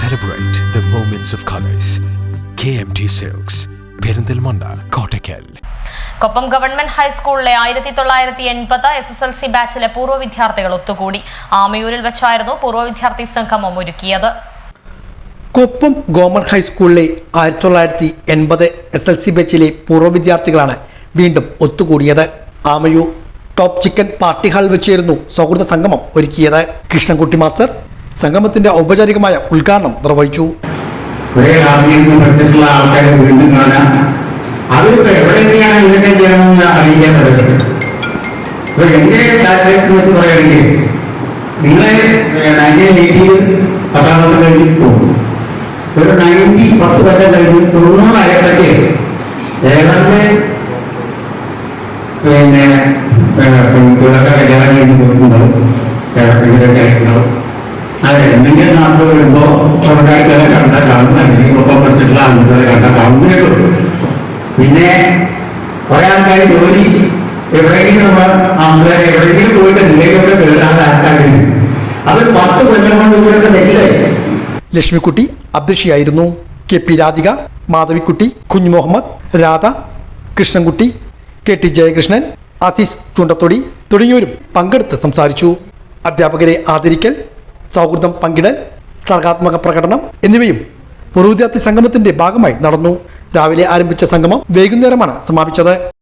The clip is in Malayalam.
Celebrate the moments of colors. KMT Silks, Perinthalmanna Kottakkal Koppam government ഹൈസ്കൂളിലെ ആയിരത്തി തൊള്ളായിരത്തി എൺപത് എസ് എസ് എൽ സി ബാച്ചിലെ പൂർവ വിദ്യാർത്ഥികൾ ഒത്തുകൂടി. ആമയൂരിൽ വെച്ചായിരുന്നു പൂർവ വിദ്യാർത്ഥി സംഗമം ഒരുക്കിയത് കൊപ്പം ഗവൺമെന്റ് ഹൈസ്കൂളിലെ ആയിരത്തി തൊള്ളായിരത്തി എൺപത് എസ് എൽ സി ബാച്ചിലെ പൂർവ വിദ്യാർത്ഥികളാണ് വീണ്ടും ഒത്തുകൂടിയത്. Amayur top chicken party hall വെച്ചായിരുന്നു സൗഹൃദ സംഗമം ഒരുക്കിയത്. കൃഷ്ണൻകുട്ടി മാസ്റ്റർ സംഗമത്തിന്റെ ഔപചാരികമായ ഉദ്ഘാടനം നിർവഹിച്ചു. ഏതാണ്ട് പിന്നെ പെൺകുട്ടികളൊക്കെ കല്യാണം കഴിഞ്ഞ് പോയിട്ടുണ്ടാവും ഇവരൊക്കെ ആയിട്ടുണ്ടാവും അതെ എന്തെങ്കിലും നാട്ടിൽ വരുമ്പോ പുറക്കാഴ്ചകളെ കണ്ടാൽ കാണും. അല്ലെങ്കിൽ ഒപ്പം പഠിച്ചിട്ടുള്ള ആൺകുട്ടികളെ കണ്ട കാണുന്നേക്കും പിന്നെ കുറെ ജോലി എവിടെയെങ്കിലും ആൾക്കാർ എവിടെയെങ്കിലും പോയിട്ട് എന്തെങ്കിലുമൊക്കെ കേൾക്കാതെ ആൾക്കാരുണ്ട് അത് പത്ത് കൊല്ലം കൊണ്ട് ഇവരുടെ Lakshmikutty അധ്യക്ഷയായിരുന്നു K P Radhika Madhavikutty Kunju Muhammad Radha Krishnankutty K T Jayakrishnan Asis Chundathodi തുടങ്ങിയവരും പങ്കെടുത്ത് സംസാരിച്ചു. അധ്യാപകരെ ആദരിക്കൽ സൗഹൃദം പങ്കിടൽ സർഗാത്മക പ്രകടനം എന്നിവയും പൂർവ സംഗമത്തിന്റെ ഭാഗമായി നടന്നു. രാവിലെ ആരംഭിച്ച സംഗമം വൈകുന്നേരമാണ് സമാപിച്ചത്.